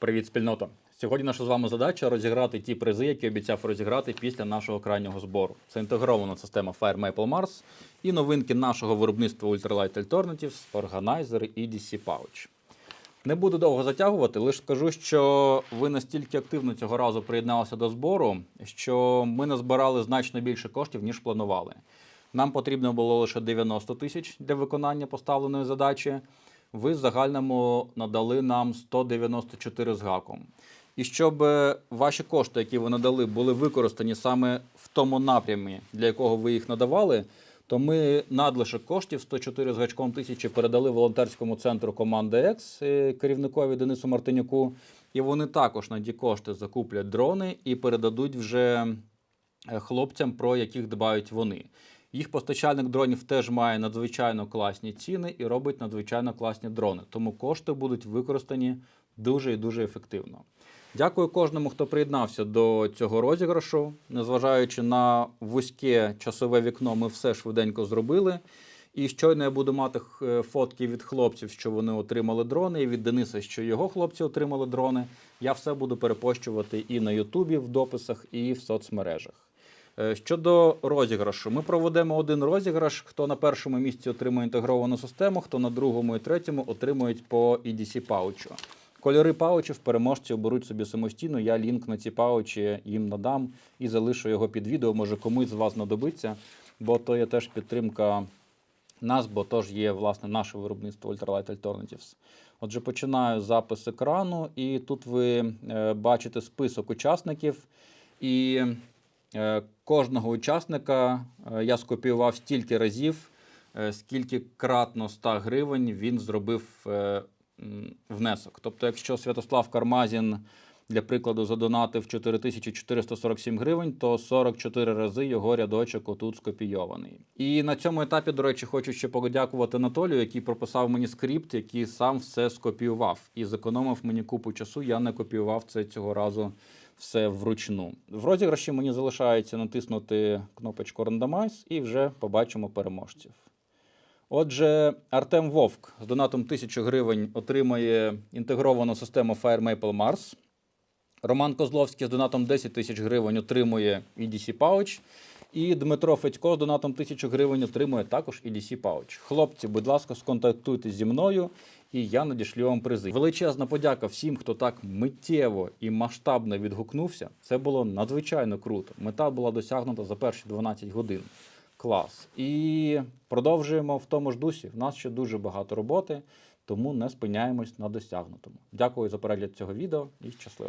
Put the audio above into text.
Привіт, спільнота! Сьогодні наша з вами задача розіграти ті призи, які обіцяв розіграти після нашого крайнього збору. Це інтегрована система Fire Maple Mars і новинки нашого виробництва Ultralight Alternatives, Organizer і DC Pouch. Не буду довго затягувати, лише скажу, що ви настільки активно цього разу приєдналися до збору, що ми назбирали значно більше коштів, ніж планували. Нам потрібно було лише 90 тисяч для виконання поставленої задачі. Ви в загальному надали нам 194 з гаком. І щоб е, ваші кошти, які ви надали, були використані саме в тому напрямі, для якого ви їх надавали, то ми надлишок коштів 104 з гачком тисячі передали волонтерському центру команди Екс керівникові Денису Мартинюку. І вони також на ті кошти закуплять дрони і передадуть вже е, хлопцям, про яких дбають вони. Їх постачальник дронів теж має надзвичайно класні ціни і робить надзвичайно класні дрони. Тому кошти будуть використані дуже і дуже ефективно. Дякую кожному, хто приєднався до цього розіграшу. Незважаючи на вузьке часове вікно, ми все швиденько зробили. І щойно я буду мати е, фотки від хлопців, що вони отримали дрони, і від Дениса, що його хлопці отримали дрони. Я все буду перепощувати і на Ютубі в дописах, і в соцмережах. Е, Щодо розіграшу, ми проведемо один розіграш. Хто на першому місці отримує інтегровану систему, хто на другому і третьому отримують по EDC паучу. Кольори паучів переможці оберуть собі самостійно. Я лінк на ці паучі їм надам і залишу його під відео. Може комусь з вас знадобиться, бо то є теж підтримка нас, бо тож є власне наше виробництво Ultralight Alternatives. Отже, починаю запис екрану, і тут ви е, бачите список учасників. І кожного учасника е, я скопіював стільки разів, е, скільки кратно 100 гривень він зробив е, внесок. Тобто, якщо Святослав Кармазін, для прикладу, задонатив 4447 гривень, то 44 рази його рядочок отут скопійований. І на цьому етапі, до речі, хочу ще подякувати Анатолію, який прописав мені скрипт, який сам все скопіював і зекономив мені купу часу. Я не копіював це цього разу все вручну. В розіграші мені залишається натиснути кнопочку Randomize і вже побачимо переможців. Отже, Артем Вовк з донатом 1000 гривень отримає інтегровану систему Fire Maple Mars. Роман Козловський з донатом 10 тисяч гривень отримує EDC Pouch. І Дмитро Федько з донатом 1000 гривень отримує також EDC Pouch. Хлопці, будь ласка, сконтактуйтесь зі мною, і я надішлю вам призи. Величезна подяка всім, хто так миттєво і масштабно відгукнувся. Це було надзвичайно круто. Мета була досягнута за перші 12 годин. Клас. І продовжуємо в тому ж дусі. У нас ще дуже багато роботи, тому не спиняємось на досягнутому. Дякую за перегляд цього відео і щасливо.